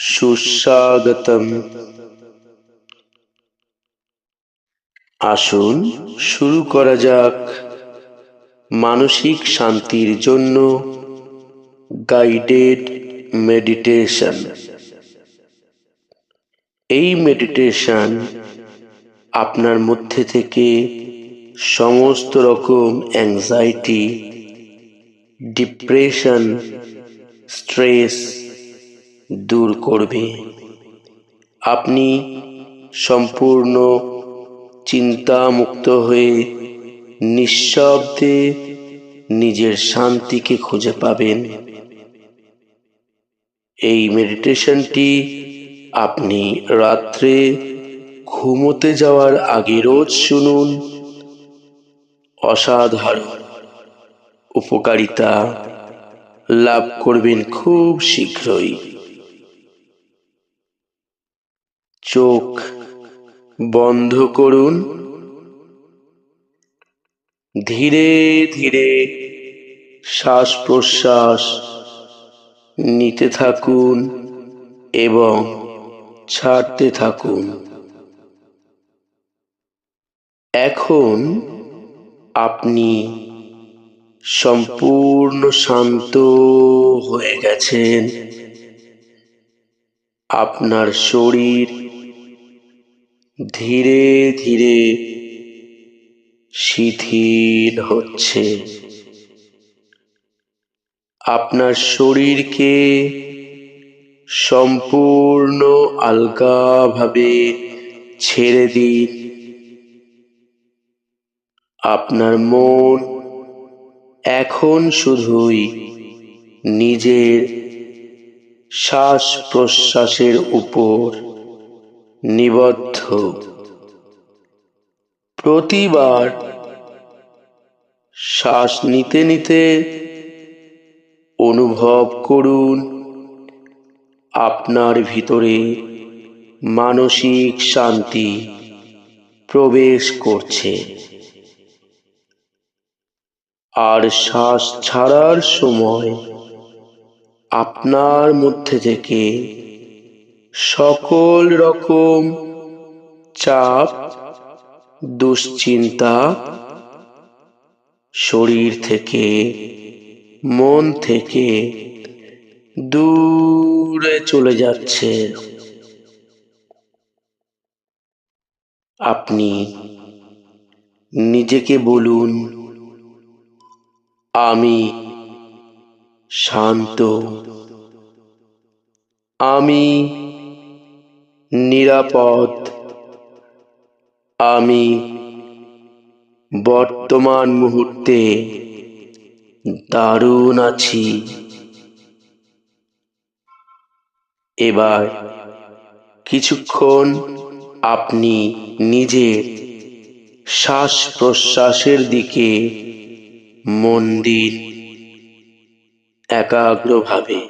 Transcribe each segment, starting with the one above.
সুস্বাগতম। আসুন, শুরু করা যাক মানসিক শান্তির জন্য গাইডেড মেডিটেশন এই মেডিটেশন আপনার মধ্যে থেকে সমস্ত রকম অ্যাংজাইটি ডিপ্রেশন স্ট্রেস দূর করবে। আপনি সম্পূর্ণ চিন্তামুক্ত হয়ে নিঃশব্দে নিজের শান্তিকে খুঁজে পাবেন। এই মেডিটেশনটি আপনি রাত্রে ঘুমোতে যাওয়ার আগে রোজ শুনুন। অসাধারণ উপকারিতা লাভ করবেন খুব শীঘ্রই। চোখ বন্ধ করুন। ধীরে ধীরে শ্বাস প্রশ্বাস নিতে থাকুন এবং ছাড়তে থাকুন। এখন আপনি সম্পূর্ণ শান্ত হয়ে গেছেন। আপনার শরীর ধীরে ধীরে শিথিল হচ্ছে। আপনার শরীরকে সম্পূর্ণ আলগাভাবে ছেড়ে দিন। আপনার মন এখন শুধুই নিজের শ্বাস প্রশ্বাসের উপর নিবদ্ধ। প্রতিবার শ্বাস নিতে নিতে অনুভব করুন আপনার ভিতরে মানসিক শান্তি প্রবেশ করছে। আর শ্বাস ছাড়ার সময় আপনার মধ্যে থেকে সকল রকম চাপ, দুশ্চিন্তা শরীর থেকে, মন থেকে দূরে চলে যাচ্ছে। আপনি নিজেকে বলুন, আমি শান্ত, আমি নিরাপদ। আমি বর্তমান মুহূর্তে দারুণ আছি। এবার কিছুক্ষণ আপনি নিজের শ্বাস প্রশ্বাসের দিকে মন দিন, একাগ্রভাবে।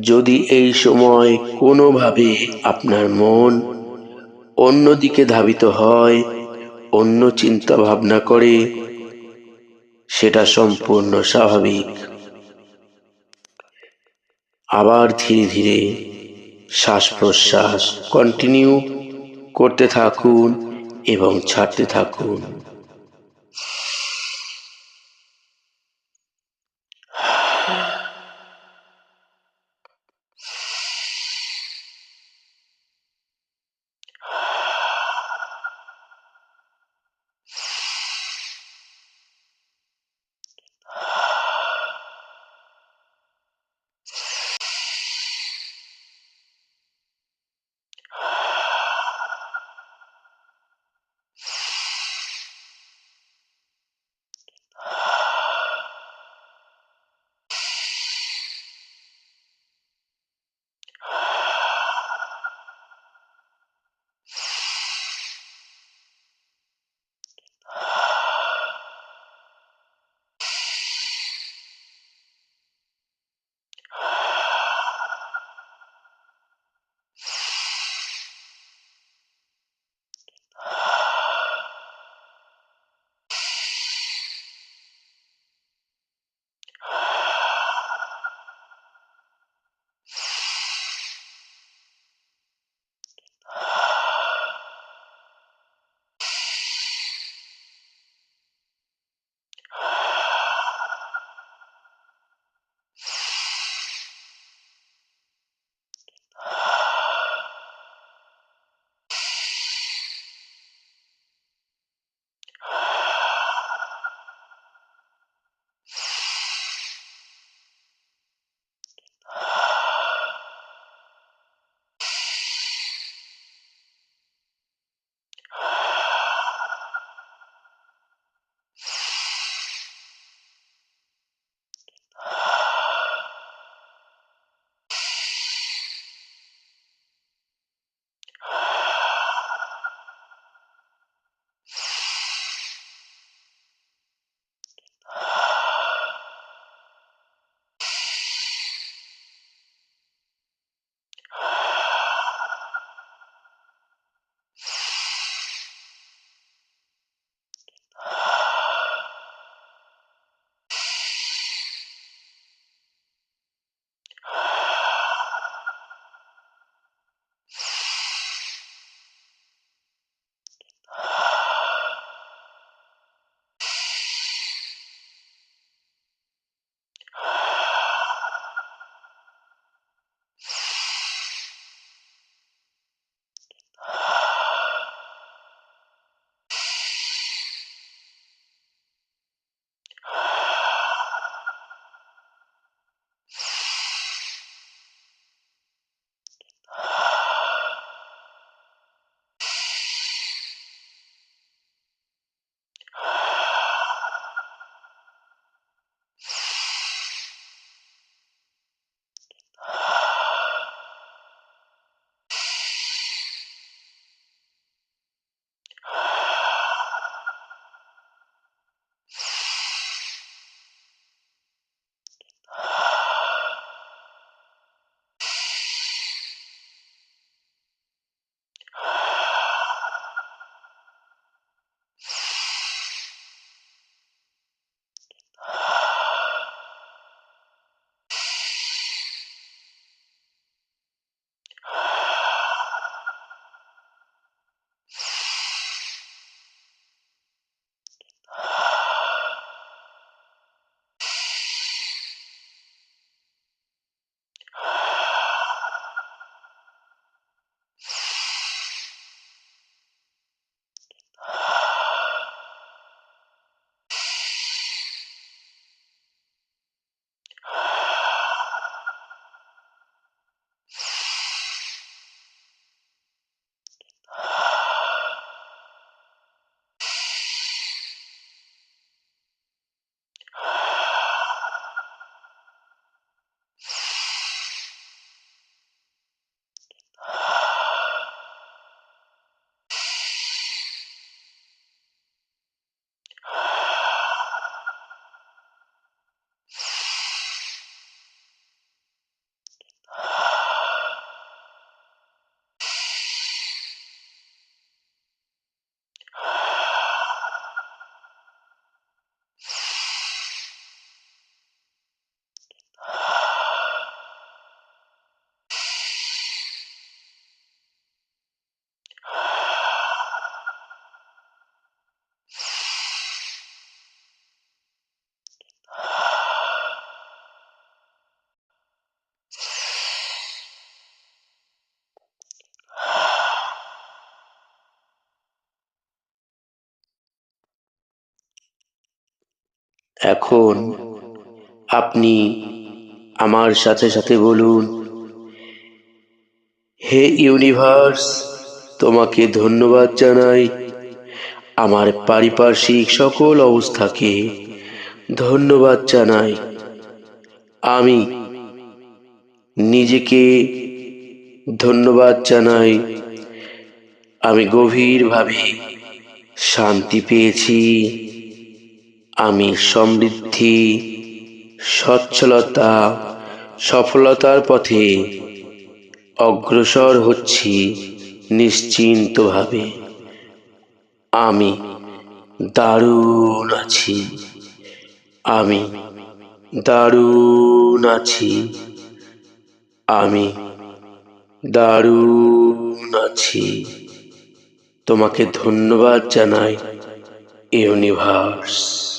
যদি এই সময় কোনোভাবে আপনার মন অন্যদিকে ধাবিত হয়, অন্য চিন্তা ভাবনা করে, সেটা সম্পূর্ণ স্বাভাবিক। আবার ধীরে ধীরে শ্বাস প্রশ্বাস কন্টিনিউ করতে থাকুন এবং ছাড়তে থাকুন। এখন আপনি আমার সাথে সাথে বলুন, হে ইউনিভার্স, তোমাকে ধন্যবাদ জানাই। আমার পারিপার্শ্বিক সকল অবস্থাকে ধন্যবাদ জানাই। আমি নিজেকে ধন্যবাদ জানাই। আমি গভীরভাবে শান্তি পেয়েছি। আমি সমৃদ্ধি, সচ্ছলতা, সফলতার পথে অগ্রসর হচ্ছি নিশ্চিন্তভাবে। আমি দারুণ আছি। আমি দারুণ আছি। আমি দারুণ আছি। তোমাকে ধন্যবাদ জানাই ইউনিভার্স।